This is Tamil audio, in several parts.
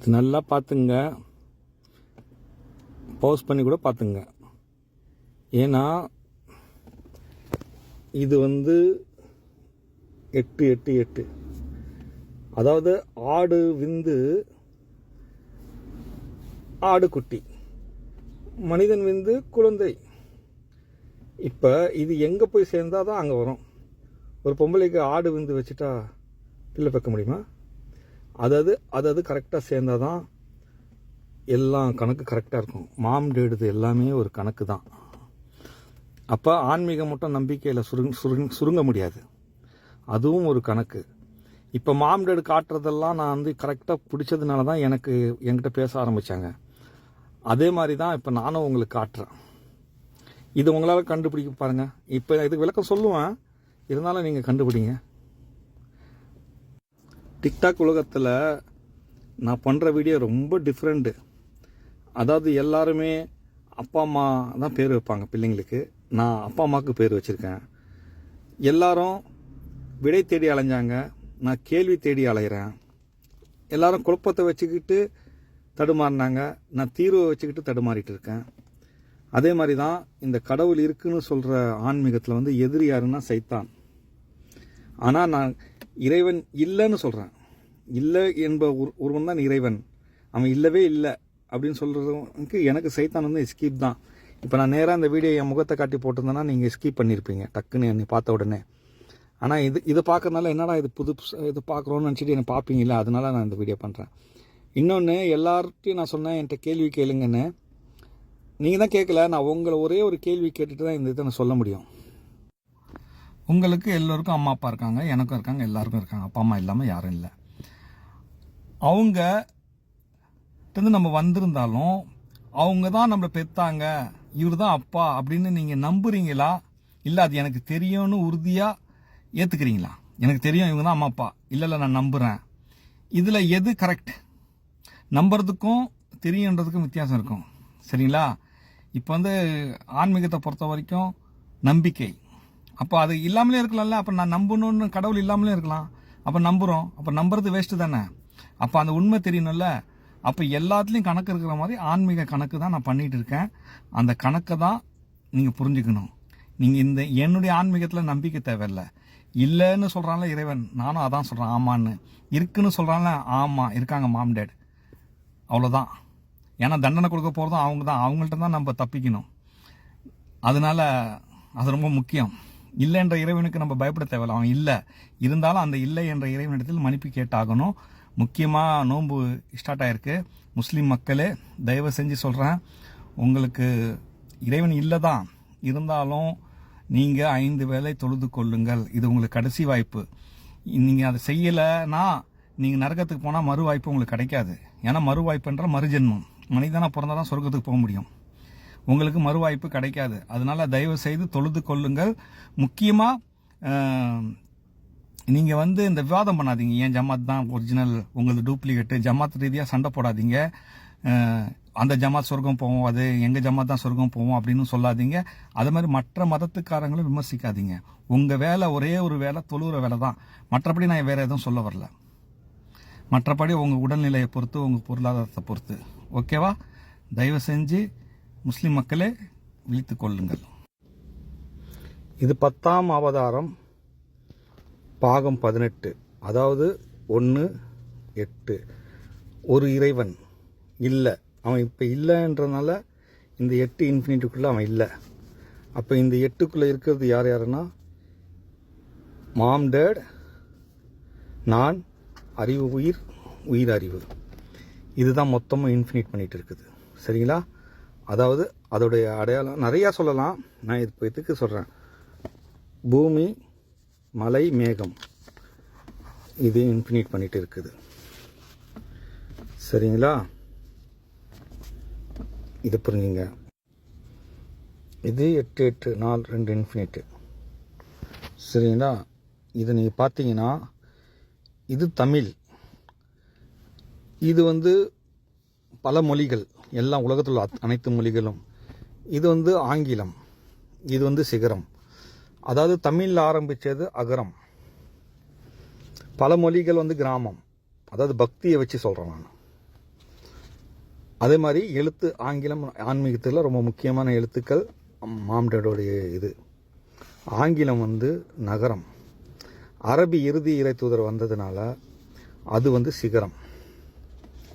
இது நல்லா பார்த்துங்க. பவுஸ் பண்ணி கூட பார்த்துங்க. ஏன்னா இது வந்து எட்டு எட்டு எட்டு. அதாவது ஆடு விந்து ஆடு குட்டி. மனிதன் விந்து குழந்தை. இப்போ இது எங்கே போய் சேர்ந்தால் தான் அங்கே வரும். ஒரு பொம்பளைக்கு ஆடு விந்து வச்சுட்டா பிள்ளை பார்க்க முடியுமா? அதாவது அதாவது கரெக்டாக சேர்ந்தால் தான் எல்லாம் கணக்கு கரெக்டாக இருக்கும். மாம் டேடுது எல்லாமே ஒரு கணக்கு தான். அப்போ ஆன்மீகம் மட்டும் நம்பிக்கையில் சுருங் சுருங் சுருங்க முடியாது. அதுவும் ஒரு கணக்கு. இப்போ மாம் டேடு காட்டுறதெல்லாம் நான் வந்து கரெக்டாக பிடிச்சதுனால தான் எனக்கு என்கிட்ட பேச ஆரம்பித்தாங்க அதே மாதிரி தான் இப்போ நானும் உங்களுக்கு காட்டுறேன். இது உங்களால் கண்டுபிடிக்க பாருங்கள் இப்போ இதுக்கு விளக்கம் சொல்லுவேன். இருந்தாலும் நீங்கள் கண்டுபிடிங்க. டிக்டாக் உலகத்தில் நான் பண்ணுற வீடியோ ரொம்ப டிஃப்ரெண்ட்டு அதாவது எல்லாருமே அப்பா அம்மா தான் பேர் வைப்பாங்க பிள்ளைங்களுக்கு. நான் அப்பா அம்மாவுக்கு பேர் வச்சுருக்கேன். எல்லாரும் விடை தேடி அலைஞ்சாங்க. நான் கேள்வி தேடி அலைகிறேன் எல்லாரும் குழப்பத்தை வச்சுக்கிட்டு தடுமாறினாங்க. நான் தீர்வை வச்சுக்கிட்டு தடுமாறிட்டு இருக்கேன். அதே மாதிரி தான் இந்த கடவுள் இருக்குன்னு சொல்கிற ஆன்மீகத்தில் வந்து எதிரி யாருன்னா சைத்தான். ஆனால் நான் இறைவன் இல்லைன்னு சொல்கிறேன் இல்லை என்ப ஒருவன் தான் இறைவன். அவன் இல்லவே இல்லை அப்படின்னு சொல்கிறதுக்கு எனக்கு சைத்தான் வந்து ஸ்கிப் தான். இப்போ நான் நேராக இந்த வீடியோ என் முகத்தை காட்டி போட்டிருந்தேன்னா நீங்கள் ஸ்கிப் பண்ணியிருப்பீங்க டக்குன்னு என்னை பார்த்த உடனே. ஆனால் இது இதை பார்க்கறதுனால என்னடா இது புது இது பார்க்குறோன்னு நினச்சிட்டு என்னை பார்ப்பீங்களா அதனால நான் இந்த வீடியோ பண்ணுறேன் இன்னொன்று எல்லார்ட்டையும் நான் சொன்னேன் என்கிட்ட கேள்வி கேளுங்கன்னு. நீங்கள் தான் கேட்கல நான் உங்களை ஒரே ஒரு கேள்வி கேட்டுட்டு தான் இந்த இதை நான் சொல்ல முடியும். உங்களுக்கு எல்லோருக்கும் அம்மா அப்பா இருக்காங்க எனக்கும் இருக்காங்க எல்லாருக்கும் இருக்காங்க. அப்பா அம்மா இல்லாமல் யாரும் இல்லை. அவங்க நம்ம வந்திருந்தாலும் அவங்க தான் நம்மளை பெத்தாங்க. இவர் தான் அப்பா அப்படின்னு நீங்கள் நம்புறீங்களா? இல்லை அது எனக்கு தெரியும்னு உறுதியாக ஏற்றுக்கிறீங்களா எனக்கு தெரியும் இவங்க தான் அம்மா அப்பா. இல்லை இல்லை நான் நம்புகிறேன் இதில் எது கரெக்ட் நம்புறதுக்கும் தெரியுன்றதுக்கும் வித்தியாசம் இருக்கும். சரிங்களா? இப்போ வந்து ஆன்மீகத்தை பொறுத்த வரைக்கும் நம்பிக்கை. அப்போ அது இல்லாமலே இருக்கலாம்ல? அப்போ நான் நம்பணும்னு கடவுள் இல்லாமலே இருக்கலாம். அப்போ நம்புகிறோம் அப்போ நம்புறது வேஸ்ட்டு தானே? அப்போ அந்த உண்மை தெரியணும்ல? அப்போ எல்லாத்துலேயும் கணக்கு இருக்கிற மாதிரி ஆன்மீக கணக்கு தான் நான் பண்ணிட்டு இருக்கேன். அந்த கணக்கை தான் நீங்கள் புரிஞ்சுக்கணும். நீங்கள் இந்த என்னுடைய ஆன்மீகத்தில் நம்பிக்கை தேவையில்லை. இல்லைன்னு சொல்கிறான்ல இறைவன். நானும் அதான் சொல்கிறேன் ஆமான்னு. இருக்குன்னு சொல்கிறான்ல ஆமாம் இருக்காங்க மாம் டேட் அவ்வளோதான் ஏன்னா தண்டனை கொடுக்க போகிறதும் அவங்க தான். அவங்கள்ட்ட தான் நம்ம தப்பிக்கணும். அதனால அது ரொம்ப முக்கியம். இல்லை என்ற இறைவனுக்கு நம்ம பயப்பட தேவையில்ல. அவன் இல்லை. இருந்தாலும் அந்த இல்லை என்ற இறைவனிடத்தில் மன்னிப்பு கேட்டாகணும். முக்கியமாக நோன்பு ஸ்டார்ட் ஆயிருக்கு. முஸ்லீம் மக்களே தயவு செஞ்சு சொல்கிறேன் உங்களுக்கு இறைவன் இல்லை தான் இருந்தாலும் நீங்கள் ஐந்து வேலை தொழுது கொள்ளுங்கள். இது உங்களுக்கு கடைசி வாய்ப்பு. நீங்கள் அதை செய்யலைன்னா நீங்கள் நரகத்துக்கு போனால் மறு வாய்ப்பு உங்களுக்கு கிடைக்காது. ஏன்னா மறு வாய்ப்புன்ற மறுஜென்மம். மனிதனாக பிறந்தால் தான் சொர்க்கத்துக்கு போக முடியும். உங்களுக்கு மறு வாய்ப்பு கிடைக்காது. அதனால தயவு செய்து தொழுது கொள்ளுங்கள். முக்கியமாக நீங்கள் வந்து இந்த விவாதம் பண்ணாதீங்க. ஏன் ஜமாத் தான் ஒரிஜினல் உங்களது டூப்ளிகேட்டு ஜமாத் ரீதியாக சண்டை போடாதீங்க. அந்த ஜமாத் சொர்க்கம் போவோம் அது எங்கள் ஜமாத் தான் சொர்க்கம் போவோம் அப்படின்னு சொல்லாதீங்க. அது மாதிரி மற்ற மதத்துக்காரங்களும் விமர்சிக்காதீங்க. உங்கள் வேலை ஒரே ஒரு வேலை தொழுகிற வேலை தான். மற்றபடி நான் வேறு எதுவும் சொல்ல வரல. மற்றபடி உங்கள் உடல்நிலையை பொறுத்து உங்கள் பொருளாதாரத்தை பொறுத்து. ஓகேவா? தயவு செஞ்சு முஸ்லிம் மக்களே விழித்துக் கொள்ளுங்கள். இது பத்தாம் அவதாரம் பாகம் பதினெட்டு. அதாவது ஒன்று எட்டு. ஒரு இறைவன் இல்லை. அவன் இப்போ இல்லைன்றனால இந்த எட்டு இன்ஃபினிட்டிக்குள்ளே அவன் இல்லை. அப்போ இந்த எட்டுக்குள்ளே இருக்கிறது யார் யாருன்னா? மாம் டேட் நான் அறிவு உயிர் உயிர் அறிவு. இதுதான் மொத்தமாக இன்ஃபினிட் பண்ணிகிட்டு இருக்குது. சரிங்களா? அதாவது அதோடைய அடையாளம் நிறையா சொல்லலாம். நான் இது இதுக்கு சொல்கிறேன் பூமி மலை மேகம். இது இன்ஃபினிட் பண்ணிட்டு இருக்குது. சரிங்களா? இது புரிஞ்சுங்க. இது எட்டு எட்டு நாலு ரெண்டு இன்ஃபினிட்டு சரிங்களா? இது நீங்கள் பார்த்தீங்கன்னா இது தமிழ். இது வந்து பல மொழிகள். எல்லா உலகத்தில் உள்ள அனைத்து மொழிகளும். இது வந்து ஆங்கிலம். இது வந்து சிகரம். அதாவது தமிழில் ஆரம்பித்தது அகரம். பல மொழிகள் வந்து கிராமம். அதாவது பக்தியை வச்சு சொல்கிறேன் நான். அதே மாதிரி எழுத்து ஆங்கிலம் ஆன்மீகத்தில் ரொம்ப முக்கியமான எழுத்துக்கள் மாம்டேடோடைய இது. ஆங்கிலம் வந்து நகரம். அரபி இறுதி இறை தூதர் வந்ததுனால அது வந்து சிகரம்.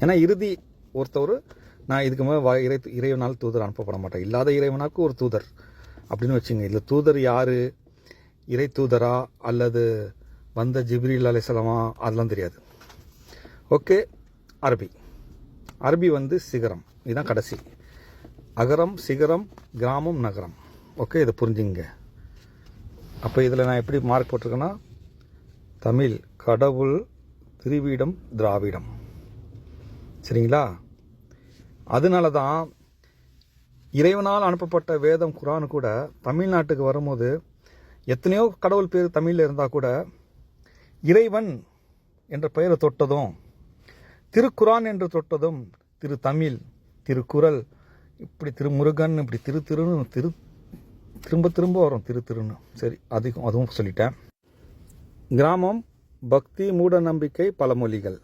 ஏன்னா இறுதி ஒருத்தவர் நான் இதுக்கு மேலே வ- இறை இறைவனால் தூதர் அனுப்பப்பட மாட்டேன். இல்லாத இறைவனாக்கு ஒரு தூதர். அப்படின்னு வச்சுங்க இதில் தூதர் யார்? இறை தூதரா? அல்லது வந்த ஜிப்ரீல் அலைசலமா அதெல்லாம் தெரியாது. ஓகே அரபி. அரபி வந்து சிகரம். இதுதான் கடைசி. அகரம் சிகரம் கிராமம் நகரம். ஓகே இதை புரிஞ்சுங்க. அப்போ இதில் நான் எப்படி மார்க் போட்டிருக்கேன்னா தமிழ் கடவுள் திருவிடம் திராவிடம். சரிங்களா? அதனால தான் இறைவனால் அனுப்பப்பட்ட வேதம் குரான் கூட தமிழ்நாட்டுக்கு வரும்போது எத்தனையோ கடவுள் பேர் தமிழில் இருந்தால் கூட இறைவன் என்ற பெயரை தொட்டதும் திருக்குரான் என்று தொட்டதும் திரு தமிழ் திருக்குறள் இப்படி திருமுருகன் இப்படி திரு திருன்னு திரு திரும்ப திரும்ப வரும் திரு திருன்னு. சரி அதிகம் அதுவும் சொல்லிட்டேன். கிராமம் பக்தி மூட நம்பிக்கை பழமொழிகள்.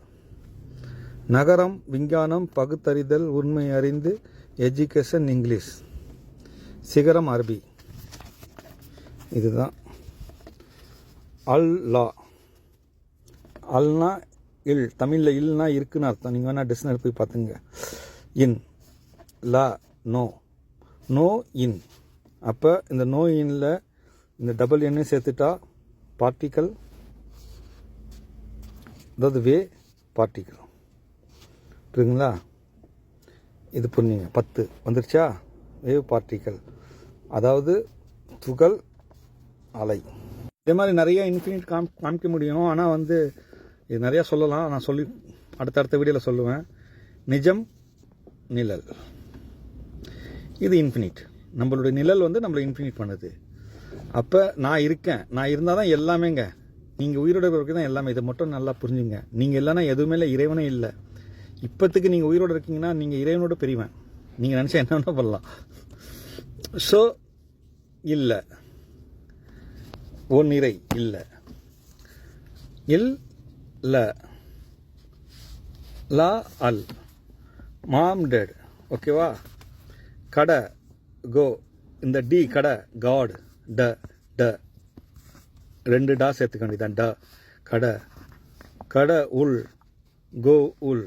நகரம் விஞ்ஞானம் பகுத்தறிதல் உண்மை அறிந்து எஜுகேஷன் இங்கிலீஷ் சிகரம் அரபி. இதுதான். அல் லா. அல்னா இல். தமிழில் இல்னா இருக்குன்னு அர்த்தம். நீங்கள் வேணால் டிக்ஷனரி போய் பார்த்துங்க. In. Law. No. No in. அப்போ இந்த நோ இன்னில் இந்த டபுள் எண்ணையும் சேர்த்துட்டா பார்ட்டிக்கல் அதாவது வே பார்ட்டிக்கல் இருக்குதுங்களா? இது புரிஞ்சுங்க. பத்து. வந்துருச்சா? வேவ் பார்ட்டிக்கல் அதாவது துகள் அலை. இதே மாதிரி நிறைய இன்ஃபினிட் காம் காமிக்க முடியும். ஆனால் வந்து இது நிறையா சொல்லலாம். நான் சொல்லி அடுத்தடுத்த வீடியோவில் சொல்லுவேன். நிஜம் நிழல். இது இன்ஃபினிட் நம்மளுடைய நிழல் வந்து நம்மளை இன்ஃபினிட் பண்ணுது. அப்போ நான் இருக்கேன். நான் இருந்தால் தான் எல்லாமேங்க. நீங்கள் உயிரோட தான் எல்லாமே. இதை மட்டும் நல்லா புரிஞ்சுங்க. நீங்கள் இல்லைன்னா எதுவுமே இல்லை. இறைவனே இல்லை. இப்போத்துக்கு நீங்கள் உயிரோடு இருக்கீங்கன்னா நீங்கள் இறைவனோட பெரியவன். நீங்கள் நினச்சா என்ன பண்ணலாம். ஸோ இல்லை. ஓ நிறை இல்லை. இல் ல. லா அல். மாம் டெட். ஓகேவா கடை கோ. இந்த டி கடை காட். ட ட. ரெண்டு டா சேர்த்துக்க வேண்டியதான் ட கடை. கடை உள். கோ உள்.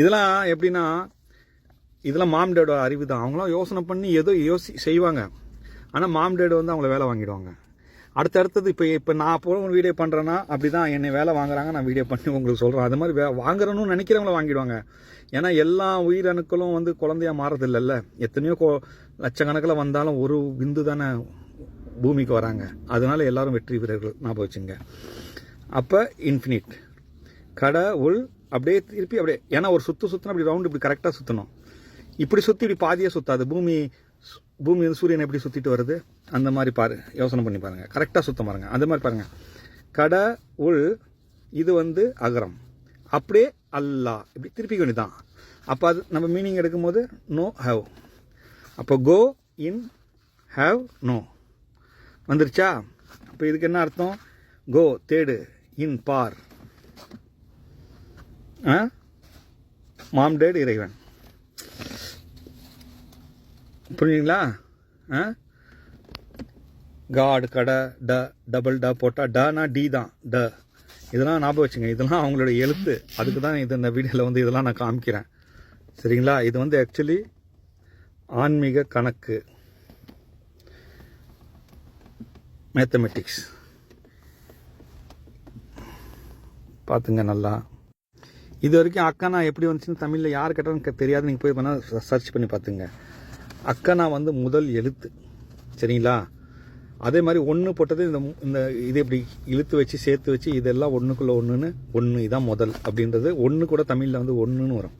இதெல்லாம் எப்படின்னா இதெல்லாம் மாம் டேடோட அறிவு தான் அவங்களாம் யோசனை பண்ணி ஏதோ யோசி செய்வாங்க. ஆனால் மாம் டேடு வந்து அவங்கள வேலை வாங்கிடுவாங்க. அடுத்தடுத்தது இப்போ இப்போ நான் போல ஒரு வீடியோ பண்ணுறேன்னா அப்படி தான் என்னை வேலை வாங்குறாங்க நான் வீடியோ பண்ணி உங்களுக்கு சொல்கிறேன் அது மாதிரி வே வாங்குறேன்னு நினைக்கிறவங்கள வாங்கிடுவாங்க. ஏன்னா எல்லா உயிரணுக்களும் வந்து குழந்தையா மாறதில்லைல்ல. எத்தனையோ கோ லட்சக்கணக்கில் வந்தாலும் ஒரு விந்து தானே பூமிக்கு வராங்க. அதனால எல்லாரும் வெற்றி வீரர்கள் ஞாபகம் வச்சுங்க. அப்போ இன்ஃபினிட் கடை உள் அப்படியே திருப்பி அப்படியே ஏன்னா ஒரு சுற்று சுற்றினா அப்படி ரவுண்டு இப்படி கரெக்டாக சுற்றணும் இப்படி சுற்றி இப்படி பாதியே சுற்றாது பூமி சு- பூமி வந்து சூரியனை எப்படி சுற்றிட்டு வருது? அந்த மாதிரி பாரு யோசனை பண்ணி பாருங்க. கரெக்டாக சுத்தம் பாருங்கள் அந்த மாதிரி பாருங்கள் கடை உள் இது வந்து அகரம். அப்படியே அல்லா. இப்படி திருப்பிக்க வேண்டியதான் அப்போ அது நம்ம மீனிங் எடுக்கும்போது நோ ஹேவ் அப்போ கோ இன் ஹேவ் நோ வந்துருச்சா? அப்போ இதுக்கு என்ன அர்த்தம்? கோ தேடு இன் பார் மாம் டேட் இறைவன். புரியுங்களா ஆ? காட் கடை ட டபுள் ட போட்டால் டனா டி தான் ட. இதெல்லாம் ஞாபகம் வச்சுங்க. இதெல்லாம் அவங்களோட எழுத்து. அதுக்கு தான் இது இந்த வீடியோவில் வந்து இதெல்லாம் நான் காமிக்கிறேன். சரிங்களா? இது வந்து ஆக்சுவலி ஆன்மீக கணக்கு. மேத்தமெட்டிக்ஸ் பார்த்துங்க நல்லா. இது வரைக்கும் அக்கானா எப்படி வந்துச்சுன்னு தமிழில் யார் கேட்டாலும் தெரியாது. நீங்கள் போய் பண்ணால் சர்ச் பண்ணி பார்த்துங்க. அக்கனா வந்து முதல் எழுத்து. சரிங்களா? அதே மாதிரி ஒன்று போட்டது இந்த இந்த இது இப்படி இழுத்து வச்சு சேர்த்து வச்சு இதெல்லாம் ஒன்றுக்குள்ளே ஒன்றுன்னு ஒன்று இதான் முதல் அப்படின்றது ஒன்று கூட தமிழில் வந்து ஒன்றுன்னு வரும்.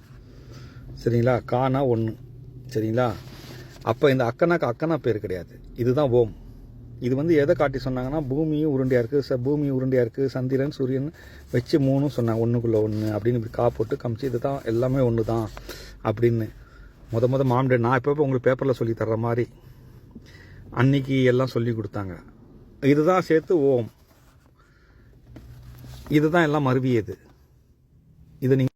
சரிங்களா? கானா ஒன்று சரிங்களா? அப்போ இந்த அக்கனாக்கு அக்கனா பேர் கிடையாது. இதுதான் ஓம். இது வந்து எதை காட்டி சொன்னாங்கன்னா பூமியும் உருண்டையாக இருக்குது ச பூமி உருண்டையாக இருக்குது சந்திரன் சூரியன் வச்சு மூணும் சொன்னாங்க ஒன்றுக்குள்ளே ஒன்று அப்படின்னு இப்படி கா போட்டு இது தான் எல்லாமே ஒன்று தான் அப்படின்னு. முத முத மாம்டே நான் இப்போ உங்களுக்கு பேப்பரில் சொல்லி தர்ற மாதிரி. அன்னைக்கு எல்லாம் சொல்லி கொடுத்தாங்க. இதுதான் சேர்த்து ஓம். இதுதான் எல்லாம் மறுவியது இது நீங்கள்